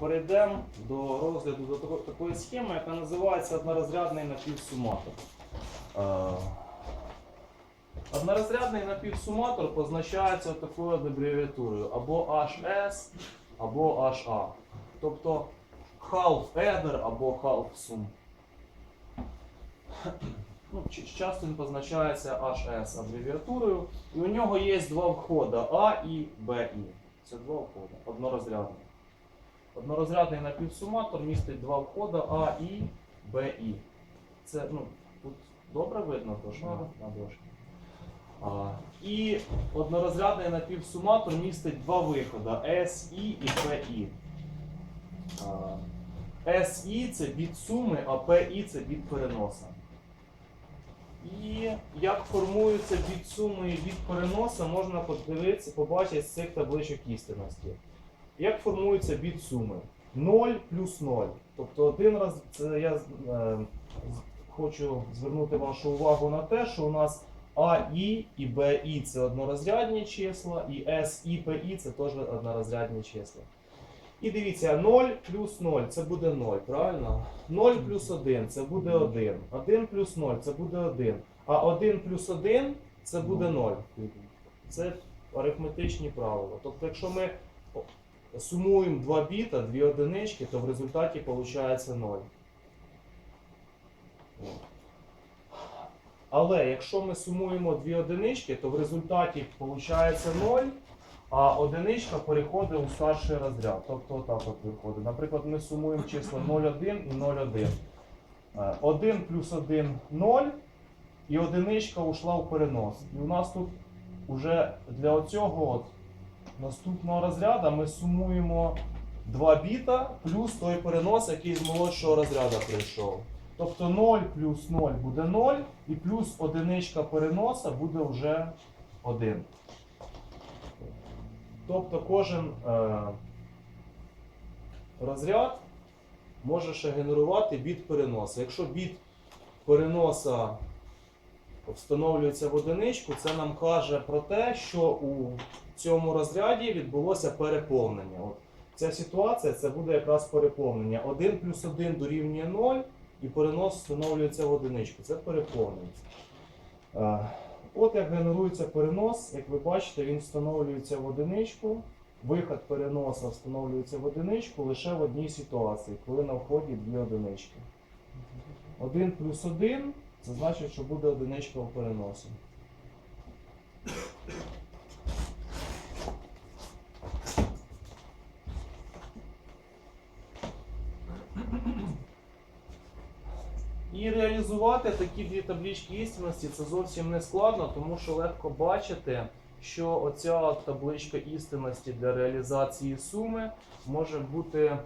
перейдемо до розгляду до тако- такої схеми, яка називається однорозрядний напівсуматор. Е, Однорозрядний напівсуматор позначається такою абревіатурою або HS, або HA. Тобто half adder або half sum. Ну, часто він позначається HS абревіатурою. І у нього є два входи А і БІ. Це два входи, однорозрядний. Однорозрядний напівсуматор містить два входи А і БІ. Це ну, тут добре видно то, що на, на дошці. А, і однорозрядний напівсуматор містить два виходи SI і. А, SI це біт суми, а PI це біт переноса. І як формуються біт суми і біт переноса, можна подивитися, побачити з цих табличок істинності. Як формуються біт суми? 0 плюс 0. Тобто один раз це я е, хочу звернути вашу увагу на те, що у нас АІ і БІ це однорозрядні числа, і СІ, ПІ це теж однорозрядні числа. І дивіться, 0 плюс 0 це буде 0, правильно? 0 плюс 1 це буде 1. 1 плюс 0 це буде 1. А 1 плюс 1 це буде 0. Це арифметичні правила. Тобто, якщо ми сумуємо два біта, дві одинички, то в результаті виходить 0. Але якщо ми сумуємо дві одинички, то в результаті виходить 0, а одиничка переходить у старший розряд. Тобто отак от виходить. Наприклад, ми сумуємо числа 0,1 і 0,1. Е, 1 плюс 1 0, і одиничка ушла в перенос. І у нас тут уже для оцього от наступного розряду ми сумуємо 2 біта плюс той перенос, який з молодшого розряду прийшов. Тобто 0 плюс 0 буде 0, і плюс одиничка переноса буде вже 1. Тобто кожен е, розряд може ще генерувати біт переноса. Якщо біт переноса встановлюється в одиничку, це нам каже про те, що у цьому розряді відбулося переповнення. От ця ситуація це буде якраз переповнення. 1 плюс 1 дорівнює 0, і перенос встановлюється в одиничку. Це переповнення. Е, От як генерується перенос, як ви бачите, він встановлюється в одиничку. Виход переноса встановлюється в одиничку лише в одній ситуації, коли на вході дві одинички. 1 плюс 1 це значить, що буде одиничка в переносі. І реалізувати такі дві таблички істинності це зовсім не складно, тому що легко бачити, що оця табличка істинності для реалізації суми може бути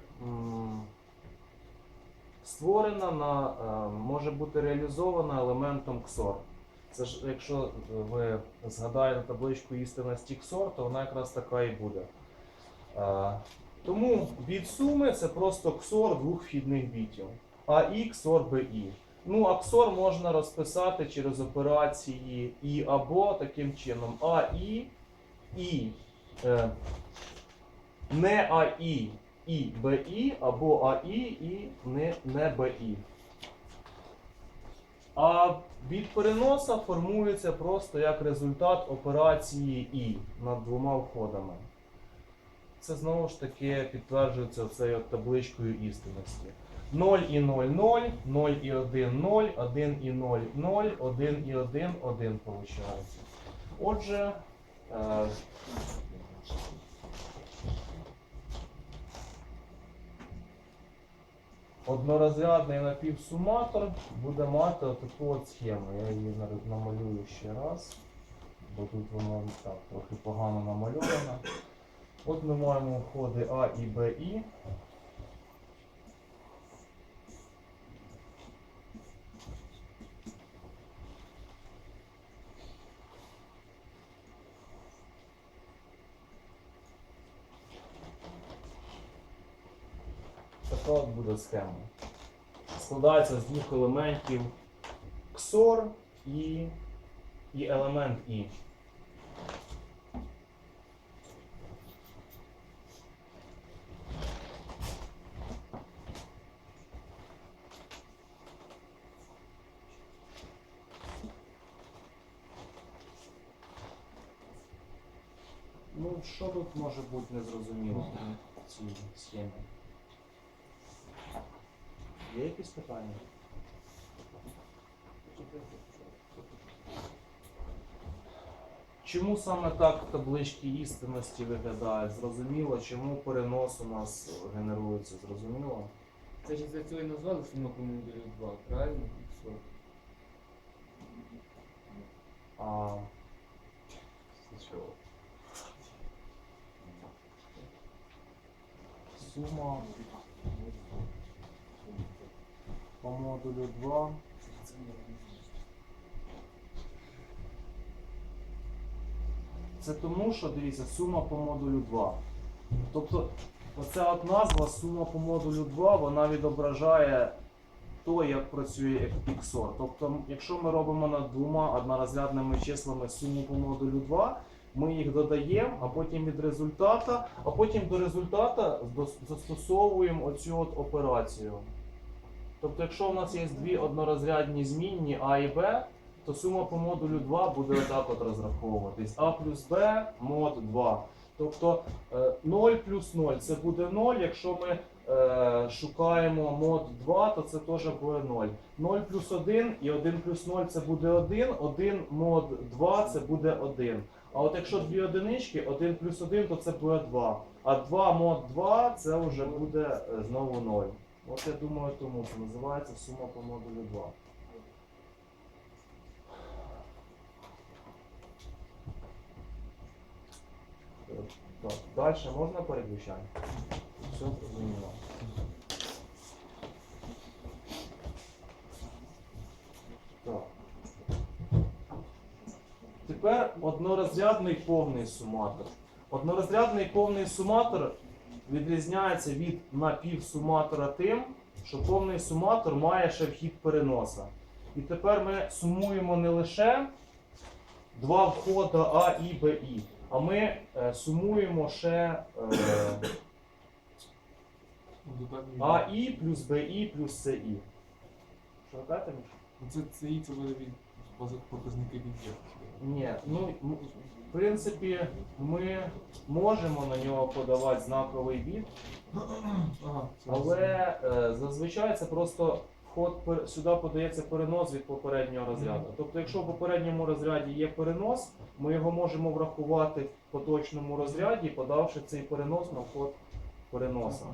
створена на е, може бути реалізована елементом XOR. Це ж якщо ви згадаєте табличку істинності XOR, то вона якраз така і буде. Е, Тому біт суми це просто XOR двох вхідних бітів. АІ, XOR, BI. Ну, а XOR можна розписати через операції і або таким чином АІ і е, не АІ і БІ, або АІ і не, не БІ. А біт переноса формується просто як результат операції І над двома входами. Це знову ж таки підтверджується цією табличкою істинності. 0 і 0, 0, 0 і 1, 0, 1 і 0, 0, 1 і 1, 1 виходить. Отже, е, однорозрядний напівсуматор буде мати таку от схему. Я її намалюю ще раз, бо тут воно так трохи погано намальовано. От ми маємо входи А і Б і. схема. Складається з двох елементів Ксор і, і елемент І. Ну, що тут може бути незрозуміло в цій схемі? Є якісь питання? Чому саме так таблички істинності виглядають? Зрозуміло, чому перенос у нас генерується, зрозуміло? Це ж за цього і назвали сума по модулю 2, правильно? І все. А, сума по модулю 2. Це тому, що дивіться, сума по модулю 2. Тобто, оця от назва сума по модулю 2, вона відображає то, як працює XOR. Тобто, якщо ми робимо над двома однорозрядними числами суму по модулю 2, ми їх додаємо, а потім від результата, а потім до результата застосовуємо оцю от операцію. Тобто, якщо у нас є дві однорозрядні змінні А і Б, то сума по модулю 2 буде отак от розраховуватись. А плюс Б мод 2. Тобто е, 0 плюс 0 це буде 0. Якщо ми е, шукаємо мод 2, то це теж буде 0. 0 плюс 1 і 1 плюс 0 це буде 1. 1 мод 2 це буде 1. А от якщо дві одинички, 1 плюс 1, то це буде 2. А 2 мод 2 це вже буде е, знову 0. От я думаю, тому це називається сума по модулю 2. Е, Так, далі можна переключати? Все зрозуміло. Тепер однорозрядний повний суматор. Однорозрядний повний суматор відрізняється від напівсуматора тим, що повний суматор має ще вхід переноса. І тепер ми сумуємо не лише два входи А, І, Б, І, а ми е, сумуємо ще е, А, І плюс Б, І плюс С, І. Що кажете, Ну, Це, це і це буде від показники від Ні, ну в принципі, ми можемо на нього подавати знаковий це але е, зазвичай це просто вход пер- сюди подається перенос від попереднього розряду. Тобто, якщо в попередньому розряді є перенос, ми його можемо врахувати в поточному розряді, подавши цей перенос на вход переноса.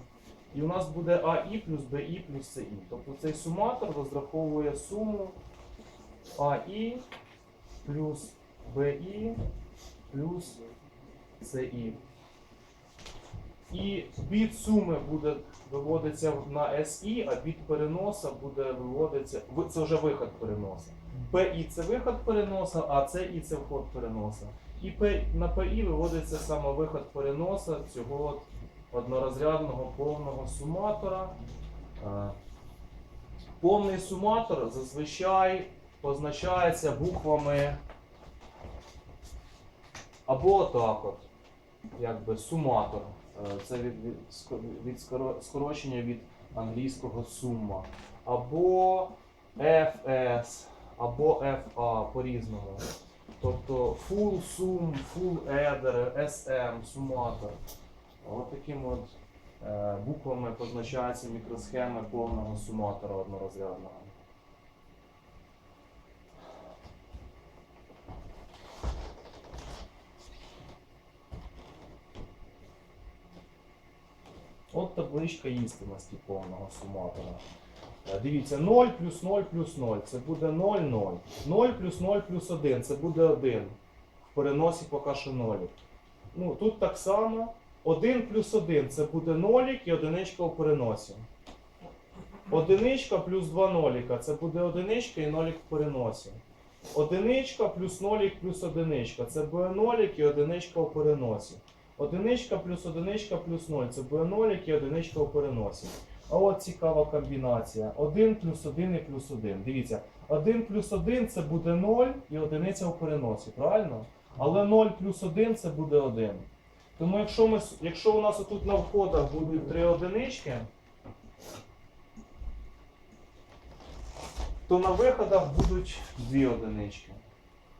І у нас буде АІ плюс БІ плюс СІ. Тобто цей суматор розраховує суму АІ плюс БІ плюс СІ. І біт суми буде виводиться на СІ, а біт переноса буде виводиться. Це вже виход переноса. ПІ це виход переноса, а ЦІ це вход переноса. І на ПІ виводиться саме виход переноса цього однорозрядного повного суматора. Е, Повний суматор зазвичай позначається буквами або так от, якби суматор. Е, Це від, від, від скорочення від англійського сума. Або FS, або FA по-різному. Тобто full sum, full adder, SM, суматор. От такими от е, буквами позначаються мікросхеми повного суматора однорозрядного. От табличка істинності повного суматора. Е, Дивіться, 0 плюс 0 плюс 0 це буде 0, 0. 0 плюс 0 плюс 1 це буде 1. В переносі поки що 0. Ну, тут так само. 1 плюс 1 це буде нолік і одиничка у переносі. Одиничка плюс 2 ноліка це буде одиничка і нолік в переносі. Одиничка плюс нолік плюс одиничка це буде нолік і одиничка у переносі. Одиничка плюс одиничка плюс 0 це буде нолік і одиничка у переносі. А от цікава комбінація. 1 плюс 1 і плюс 1. Дивіться, 1 плюс 1 це буде 0 і одиниця у переносі, правильно? Але 0 плюс 1 це буде 1. Тому якщо, ми, якщо у нас тут на входах будуть 3 одинички, то на виходах будуть 2 одинички.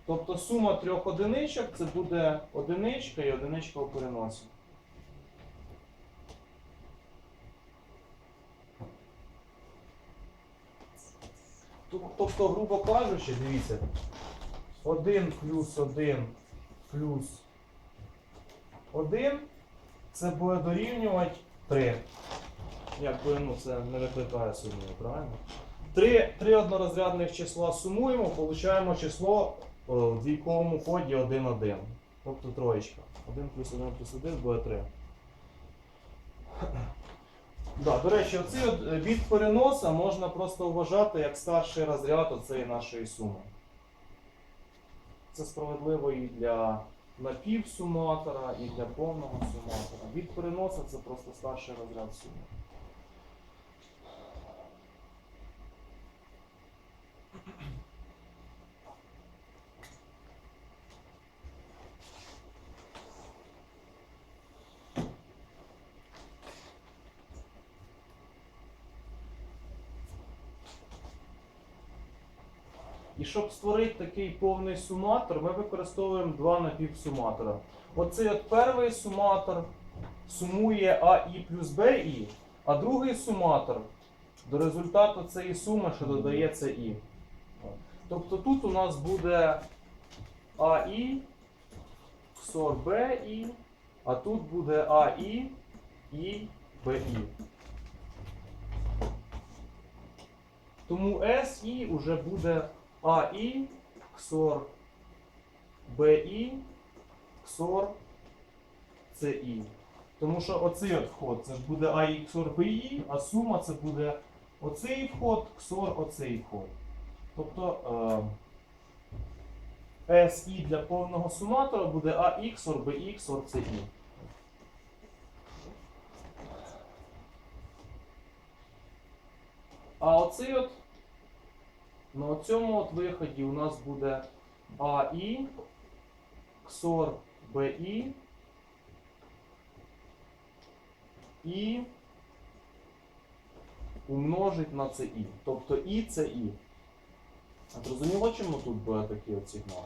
Тобто сума трьох одиничок це буде одиничка і одиничка у переносі. Тобто, грубо кажучи, дивіться, 1 плюс 1 плюс 1 це буде дорівнювати 3. Якби ну, це не викликає сумніву, правильно? Три, три однорозрядних числа сумуємо, получаємо число в двійковому ході 1, 1. Тобто троєчка. 1 плюс 1 плюс 1 буде 3. Да, до речі, оцей від переноса можна просто вважати як старший розряд оцеї нашої суми. Це справедливо і для напівсуматора, і для повного суматора. Від переноса це просто старший розряд суми. І щоб створити такий повний суматор, ми використовуємо два напівсуматора. Оцей от перший суматор сумує АІ плюс БІ, а другий суматор до результату цієї суми, що додається І. Тобто тут у нас буде АІ, КСОР БІ, а тут буде АІ і БІ. Тому СІ вже буде АІ, КСОР БІ, КСОР ЦІ. Тому що оцей от вход це ж буде АІ, КСОР БІ, а сума це буде оцей вход, КСОР, оцей вход. Тобто е, СІ для повного суматора буде АІ, КСОР БІ, КСОР ЦІ. А оцей от на цьому от виході у нас буде АІ, КСОР БІ і умножить на ЦІ. Тобто І це І. Зрозуміло, чому тут буде такий от сигнал?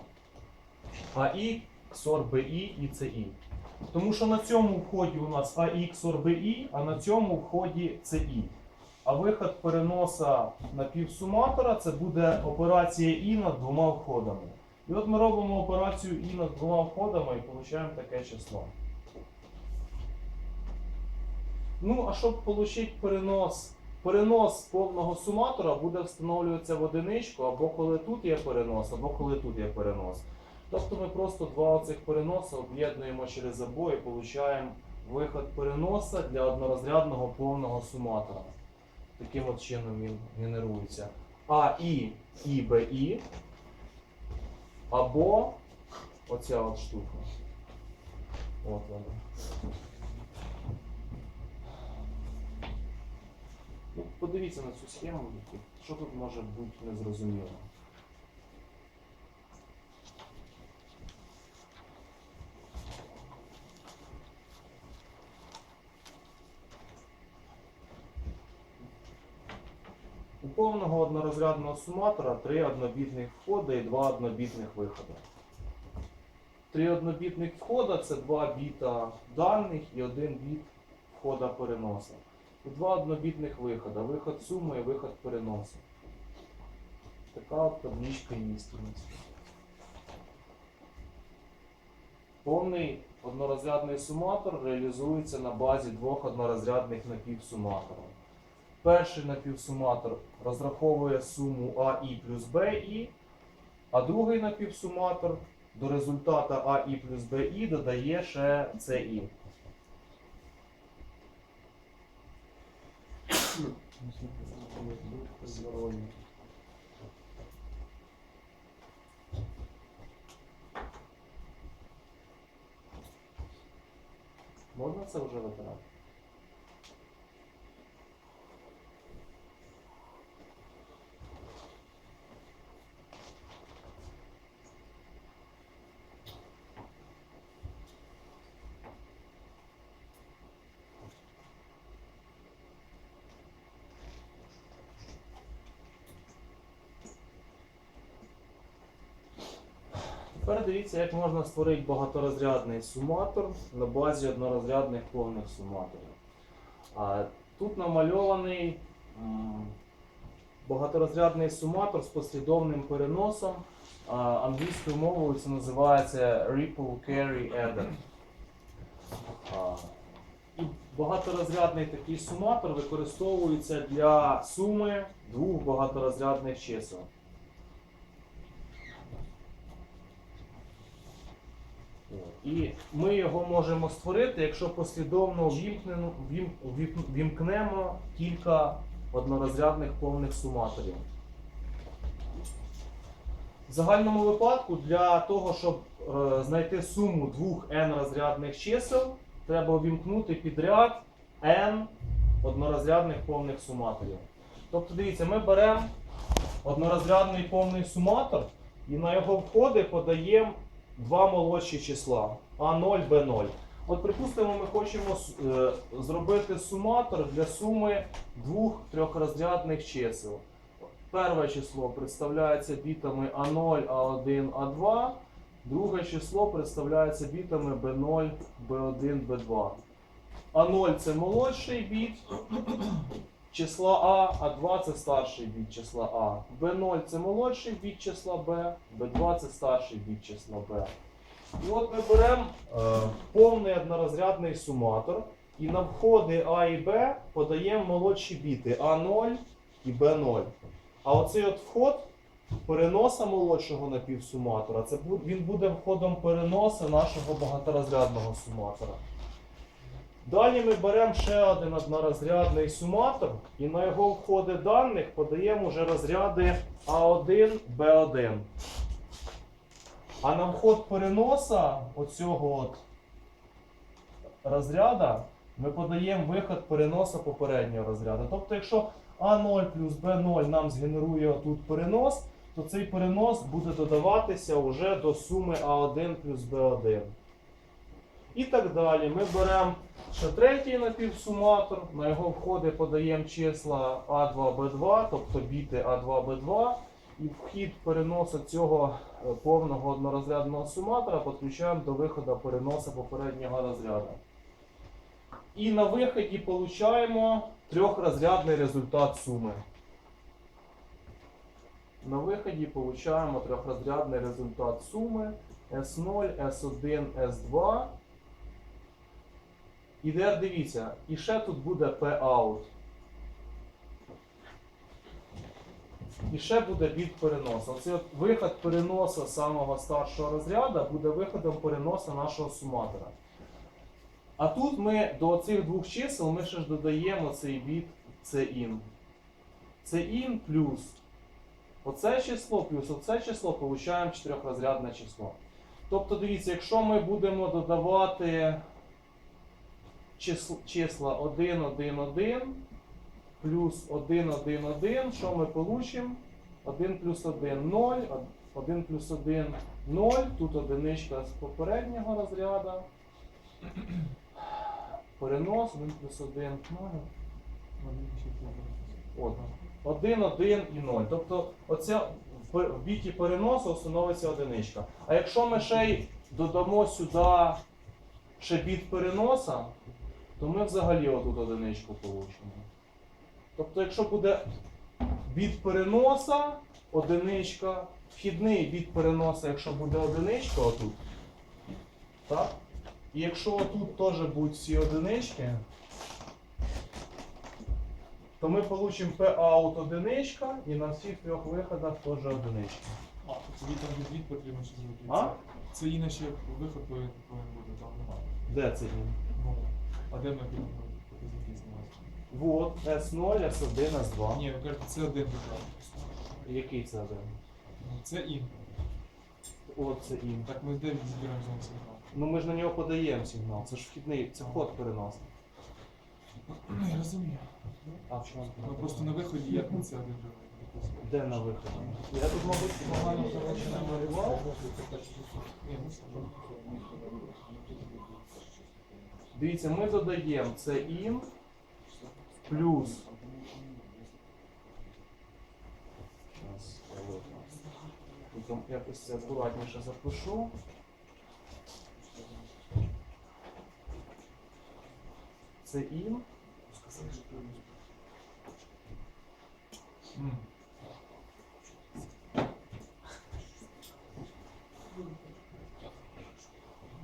АІ, КСОР БІ і ЦІ. Тому що на цьому вході у нас АІ, КСОР БІ, а на цьому вході ЦІ. А виход переноса на півсуматора це буде операція І над двома входами. І от ми робимо операцію І над двома входами і отримуємо таке число. Ну, а щоб отримати перенос, перенос повного суматора буде встановлюватися в одиничку, або коли тут є перенос, або коли тут є перенос. Тобто ми просто два оцих переноси об'єднуємо через обоє і отримуємо виход переноса для однорозрядного повного суматора. Таким от чином він генерується. А і БІ або оця от штука. От вона. Ну, подивіться на цю схему, що тут може бути незрозуміло. У повного однорозрядного суматора три однобітних входи і два однобітних виходи. Три однобітних входа це два біта даних і один біт входа переноса. І два однобітних вихода. Виход суми і виход переносу. Така от табличка істинності. Повний однорозрядний суматор реалізується на базі двох однорозрядних напівсуматорів. Перший напівсуматор розраховує суму АІ плюс БІ, а другий напівсуматор до результата АІ плюс БІ додає ще. Здоров'я. Можна це вже вибирати? Тепер дивіться, як можна створити багаторозрядний суматор на базі однорозрядних повних суматорів. Тут намальований багаторозрядний суматор з послідовним переносом. Англійською мовою це називається Ripple Carry Adder. І багаторозрядний такий суматор використовується для суми двох багаторозрядних чисел. От. І ми його можемо створити, якщо послідовно вімкнемо, кілька однорозрядних повних суматорів. В загальному випадку для того, щоб е, знайти суму двох n розрядних чисел, треба увімкнути підряд n однорозрядних повних суматорів. Тобто, дивіться, ми беремо однорозрядний повний суматор і на його входи подаємо два молодші числа А0, Б0. От припустимо, ми хочемо е, зробити суматор для суми двох трьохрозрядних чисел. Перше число представляється бітами А0, А1, А2. Друге число представляється бітами B0, B1, B2. А0 це молодший біт числа А, А2 це старший біт числа А. Б0 це молодший біт числа Б, Б2 це старший біт числа Б. І от ми беремо е, повний однорозрядний суматор і на входи А і Б подаємо молодші біти А0 і Б0. А оцей от вход переноса молодшого напівсуматора, це він буде входом переноса нашого багаторозрядного суматора. Далі ми беремо ще один однорозрядний суматор і на його входи даних подаємо вже розряди А1, Б1. А на вход переноса оцього от розряда ми подаємо виход переноса попереднього розряду. Тобто, якщо А0 плюс Б0 нам згенерує тут перенос, то цей перенос буде додаватися вже до суми А1 плюс Б1. І так далі. Ми беремо ще третій напівсуматор, на його входи подаємо числа А2, Б2, тобто біти А2, Б2. І вхід переносу цього е, повного однорозрядного суматора підключаємо до виходу переносу попереднього розряду. І на виході получаємо трьохрозрядний результат суми. На виході получаємо трьохрозрядний результат суми S0, S1, S2. І дивіться, і ще тут буде P-out. І ще буде біт переносу. От виход переносу самого старшого розряду буде виходом переносу нашого суматора. А тут ми до цих двох чисел ми ще ж додаємо цей біт Cin. Cin плюс оце число плюс оце число получаємо чотирьохрозрядне число. Тобто, дивіться, якщо ми будемо додавати числа 1, 1, 1 плюс 1, 1, 1, що ми получимо? 1 плюс 1 0, 1 плюс 1 0, тут одиничка з попереднього розряду. Перенос 1 плюс 1 0. 1, 1 і 0. Тобто оця в біті переносу становиться одиничка. А якщо ми ще й додамо сюди ще біт переноса, то ми взагалі отут одиничку получимо. Тобто, якщо буде біт переноса, одиничка, вхідний біт переноса, якщо буде одиничка отут, так? І якщо отут теж будуть всі одинички, то ми получимо P-out одиничка і на всіх трьох виходах теж одиничка. А, тобі там відвід потрібно ще зробити. А? Це, це іначе виход повинен повинен бути, там немає. Де це він? Ну, а де ми будемо показники знімати? Вот, S0, S1, S2. Ні, ви кажете, це один витрат. Який це один? Це ін. От це ін. Так ми де відбираємо знову сигнал? Ну ми ж на нього подаємо сигнал. Це ж вхідний, це вход переносить. Ну, я розумію. А в чому? Ну просто на виході як ми це один живий. Де на виході? Я тут, мабуть, погано коротше намалював. Ні, ну. Дивіться, ми додаємо це ін плюс. Якось це акуратніше запишу. Це ін. Сказали, що треба.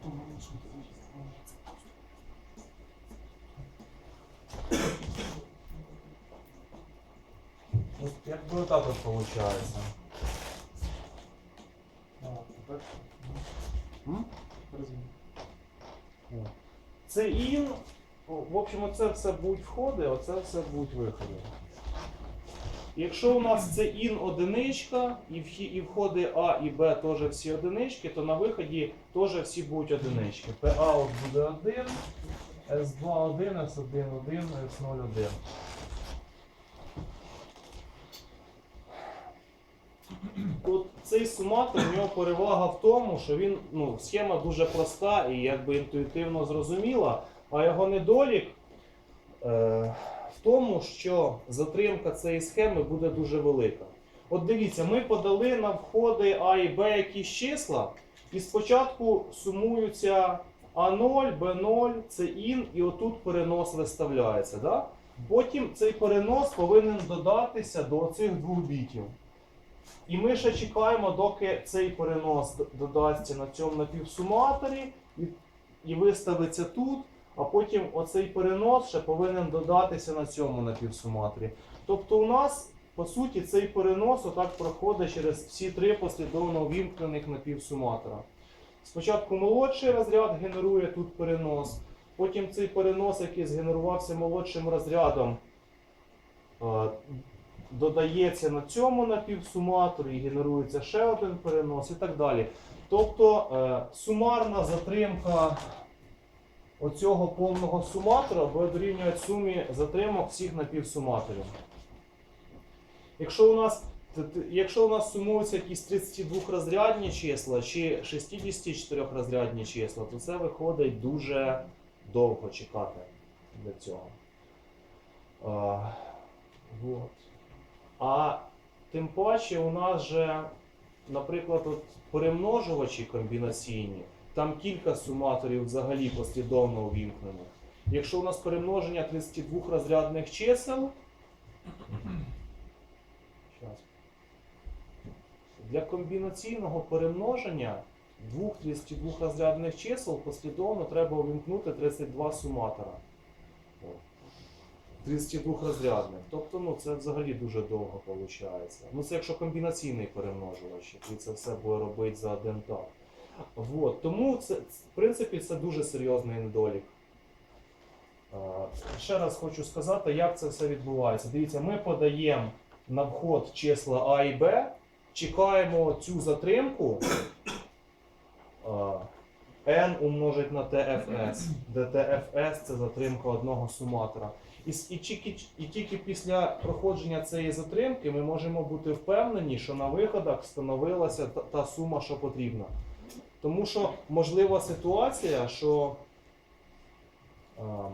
Думаю, що це Ось Якби розумію. Це ін. о, В общем, оце все будуть входи, оце все будуть виходи. Якщо у нас це ін одиничка, і входи А і Б теж всі одинички, то на виході теж всі будуть одинички. От буде 1, S2 1, S1 1, S0 1. От цей суматор, у нього перевага в тому, що він, ну, схема дуже проста і якби інтуїтивно зрозуміла, а його недолік е, в тому, що затримка цієї схеми буде дуже велика. От дивіться, ми подали на входи А і Б якісь числа, і спочатку сумуються А0, Б0, це ін, і отут перенос виставляється. Да? Потім цей перенос повинен додатися до цих двох бітів. І ми ще чекаємо, доки цей перенос додасться на цьому напівсуматорі і, і виставиться тут, а потім оцей перенос ще повинен додатися на цьому напівсуматорі. Тобто у нас, по суті, цей перенос отак проходить через всі три послідовно увімкнених напівсуматора. Спочатку молодший розряд генерує тут перенос, потім цей перенос, який згенерувався молодшим розрядом, е, додається на цьому напівсуматорі і генерується ще один перенос і так далі. Тобто е, сумарна затримка оцього повного суматора буде дорівнювати сумі затримок всіх напівсуматорів. Якщо у нас Якщо у нас сумуються якісь 32 розрядні числа чи 64 розрядні числа, то це виходить дуже довго чекати для цього. А, вот. А тим паче у нас же, наприклад, от перемножувачі комбінаційні, там кілька суматорів взагалі послідовно увімкнених. Якщо у нас перемноження 32 розрядних чисел, для комбінаційного перемноження двох 32 розрядних чисел послідовно треба увімкнути 32 суматора. От. 32 розрядних. Тобто ну, це взагалі дуже довго виходить. Ну це якщо комбінаційний перемножувач, який це все буде робити за один так. Вот. Тому це, в принципі це дуже серйозний недолік. Ще раз хочу сказати, як це все відбувається. Дивіться, ми подаємо на вход числа А і Б, чекаємо цю затримку n умножить на TFS, де TFS це затримка одного суматора. І, і, тільки, і тільки після проходження цієї затримки ми можемо бути впевнені, що на виходах встановилася та, та сума, що потрібна. Тому що можлива ситуація, що а,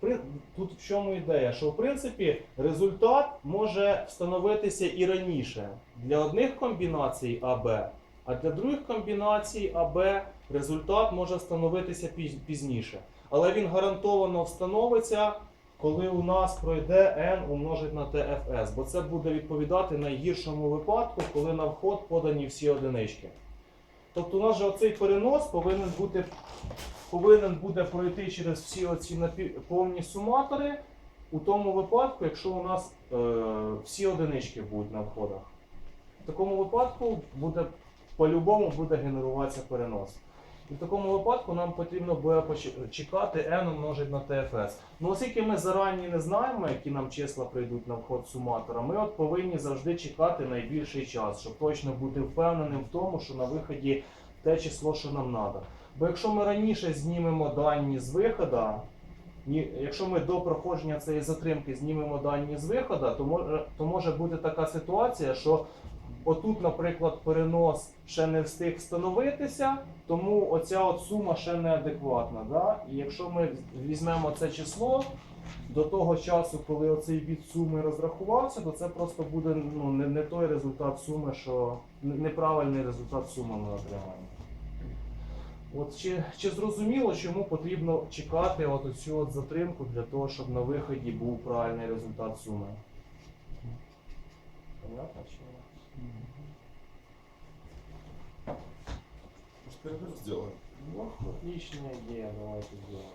при- тут в чому ідея? Що в принципі результат може встановитися і раніше для одних комбінацій АБ, а для других комбінацій АБ результат може встановитися пізніше. Але він гарантовано встановиться, коли у нас пройде n умножить на TFS, бо це буде відповідати найгіршому випадку, коли на вход подані всі одинички. Тобто у нас же оцей перенос повинен бути повинен буде пройти через всі оці повні суматори у тому випадку, якщо у нас е, всі одинички будуть на входах. В такому випадку буде по-любому буде генеруватися перенос. І в такому випадку нам потрібно буде чекати n умножить на TFS. Ну, оскільки ми зарані не знаємо, які нам числа прийдуть на вход суматора, ми от повинні завжди чекати найбільший час, щоб точно бути впевненим в тому, що на виході те число, що нам треба. Бо якщо ми раніше знімемо дані з виходу, якщо ми до проходження цієї затримки знімемо дані з виходу, то може, то може бути така ситуація, що Отут, наприклад, перенос ще не встиг встановитися, тому оця от сума ще неадекватна. Да? І якщо ми візьмемо це число до того часу, коли оцей від суми розрахувався, то це просто буде ну, не, не той результат суми, що неправильний результат суми ми отримаємо. От чи, чи зрозуміло, чому потрібно чекати от оцю от затримку для того, щоб на виході був правильний результат суми? Понятно чи ні? Может, перерыв сделаем? Вот отличная идея, давайте сделаем.